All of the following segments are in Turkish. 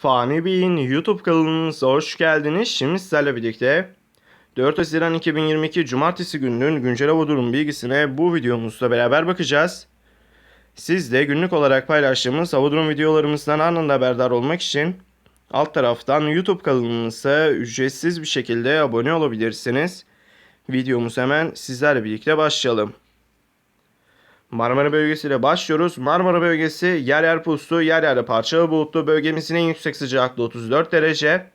Fani Bey'in YouTube kanalımıza hoş geldiniz. Şimdi sizlerle birlikte 4 Haziran 2022 Cumartesi gününün güncel hava durum bilgisine bu videomuzda beraber bakacağız. Siz de günlük olarak paylaştığımız hava durum videolarımızdan anında haberdar olmak için alt taraftan YouTube kanalımıza ücretsiz bir şekilde abone olabilirsiniz. Videomuz hemen sizlerle birlikte başlayalım. Marmara bölgesiyle başlıyoruz. Marmara bölgesi yer yer puslu, yer yer parçalı bulutlu. Bölgemizin en yüksek sıcaklığı 34 derece.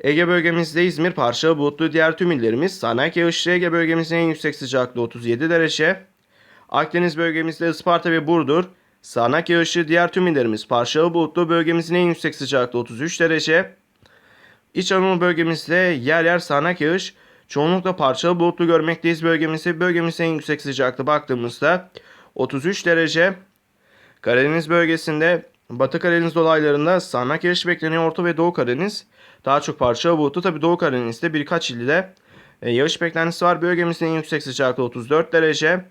Ege bölgemizde İzmir parçalı bulutlu. Diğer tüm illerimiz sağanak yağışlı. Ege bölgemizin en yüksek sıcaklığı 37 derece. Akdeniz bölgemizde Isparta ve Burdur. Sağanak yağışlı. Diğer tüm illerimiz parçalı bulutlu. Bölgemizin en yüksek sıcaklığı 33 derece. İç Anadolu bölgemizde yer yer sağanak yağış. Çoğunlukla parçalı bulutlu görmekteyiz bölgemizi. Bölgemizin en yüksek sıcaklığı baktığımızda 33 derece. Karadeniz bölgesinde Batı Karadeniz dolaylarında sağanak yağış bekleniyor. Orta ve Doğu Karadeniz daha çok parçalı bulutlu. Tabi Doğu Karadeniz'de birkaç ilde e, yağış beklentisi var. Bölgemizin en yüksek sıcaklığı 34 derece.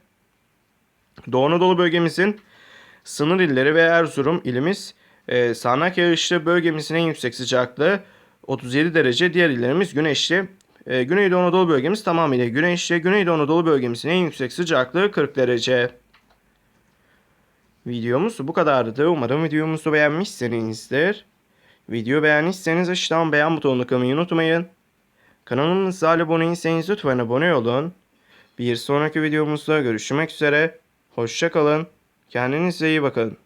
Doğu Anadolu bölgemizin sınır illeri ve Erzurum ilimiz e, sağanak yağışlı bölgemizin en yüksek sıcaklığı 37 derece. Diğer illerimiz güneşli. E, Güneydoğu Anadolu bölgemiz tamamıyla güneşli. Güneydoğu Anadolu bölgemizin en yüksek sıcaklığı 40 derece. Videomuz bu kadardı. Umarım videomuzu beğenmişsinizdir. Video beğendiyseniz aşağıdan beğen butonuna kılmayı unutmayın. Kanalımıza abone değilseniz lütfen abone olun. Bir sonraki videomuzda görüşmek üzere. Hoşçakalın. Kendinize iyi bakın.